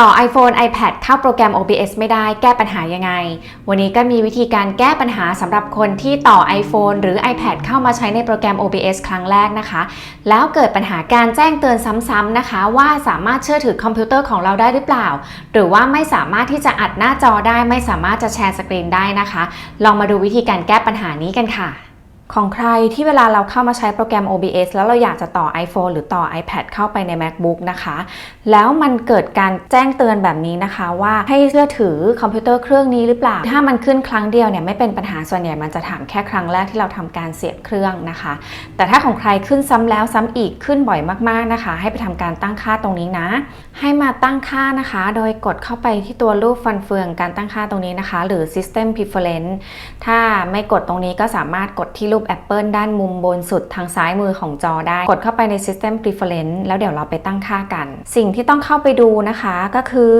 ต่อ iPhone iPad เข้าโปรแกรม OBS ไม่ได้แก้ปัญหายังไง วันนี้ก็มีวิธีการแก้ปัญหาสำหรับคนที่ต่อ iPhone หรือ iPad เข้ามาใช้ในโปรแกรม OBS ครั้งแรกนะคะ แล้วเกิดปัญหาการแจ้งเตือนซ้ำๆนะคะ ว่าสามารถเชื่อถือคอมพิวเตอร์ของเราได้หรือเปล่า หรือว่าไม่สามารถที่จะอัดหน้าจอได้ ไม่สามารถจะแชร์สกรีนได้นะคะ ลองมาดูวิธีการแก้ปัญหานี้กันค่ะ ของใครที่เวลาเราเข้ามาใช้โปรแกรม OBS แล้วเราอยากจะต่อ iPhone หรือต่อ iPad เข้าไปใน MacBook นะคะ แล้วมันเกิดการแจ้งเตือนแบบนี้นะคะว่าให้เชื่อถือคอมพิวเตอร์เครื่องนี้หรือเปล่า ถ้ามันขึ้นครั้งเดียวเนี่ยไม่เป็นปัญหาส่วนใหญ่มันจะถามแค่ครั้งแรกที่เราทำการเสียบเครื่องนะคะ แต่ถ้าของใครขึ้นซ้ำแล้วซ้ำอีกขึ้นบ่อยมากๆนะคะ ให้ไปทำการตั้งค่าตรงนี้นะ ให้มาตั้งค่านะคะ โดยกดเข้าไปที่ตัวรูปฟันเฟืองการตั้งค่าตรงนี้นะคะ หรือ System Preference ถ้าไม่กดตรงนี้ก็สามารถกดที่รูป Apple ด้านมุมบนสุดทางซ้ายมือของจอได้ กดเข้าไปใน System Preference แล้วเดี๋ยวเราไปตั้งค่ากัน สิ่งที่ต้องเข้าไปดูนะคะก็คือ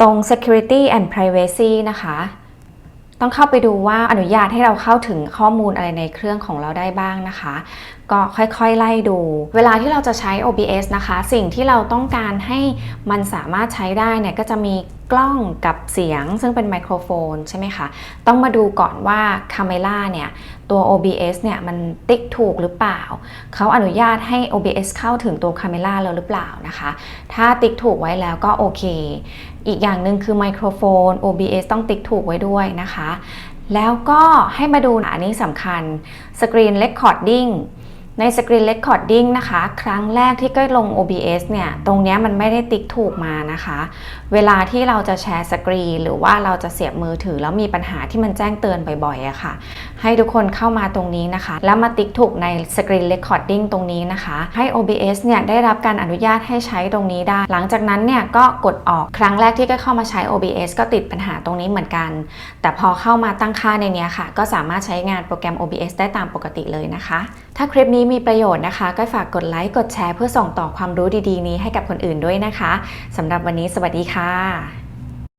ตรง Security and Privacy นะคะต้องเข้าไปดูว่าอนุญาตให้เราเข้าถึงข้อมูลอะไรในเครื่องของเราได้บ้างนะคะ ก็ค่อยๆไล่ดู เวลาที่เราจะใช้ OBS นะคะ สิ่งที่เราต้องการให้มันสามารถใช้ได้เนี่ยก็จะมี กล้องกับเสียงซึ่งเป็นไมโครโฟนใช่ไหมคะ ต้องมาดูก่อนว่าคาเมล่าเนี่ยตัว OBS เนี่ยมันติ๊กถูกหรือเปล่า เขาอนุญาตให้ OBS เข้าถึงตัวคาเมล่าแล้วหรือเปล่านะคะ ถ้าติ๊กถูกไว้แล้วก็โอเค อีกอย่างหนึ่งคือไมโครโฟน OBS ต้องติ๊กถูกไว้ด้วยนะคะ แล้วก็ให้มาดูอันนี้สำคัญ Screen Recording ใน Screen Recording นะคะ ครั้งแรกที่ก้อยลง OBS เนี่ย ตรงนี้มันไม่ได้ติ๊กถูกมานะคะ เวลาที่เราจะแชร์สกรีนหรือว่าเราจะเสียบมือถือแล้วมีปัญหาที่มันแจ้งเตือนบ่อยๆอะค่ะให้ทุกคนเข้ามาตรงนี้นะคะ แล้วมาติ๊กถูกใน Screen Recording ตรงนี้นะคะ ให้ OBS เนี่ยได้รับการอนุญาตให้ใช้ตรงนี้ได้ หลังจากนั้นเนี่ยก็กดออกครั้งแรกที่ก็เข้ามาใช้ OBS ก็ติดปัญหาตรงนี้เหมือนกัน แต่พอเข้ามาตั้งค่าในนี้ค่ะ ก็สามารถใช้งานโปรแกรม OBS ได้ตามปกติเลยนะคะ ถ้าคลิปนี้มีประโยชน์นะคะ ก็ฝากกดไลค์กดแชร์เพื่อส่งต่อความรู้ดีๆ นี้ให้กับคนอื่นด้วยนะคะสำหรับวันนี้สวัสดีค่ะ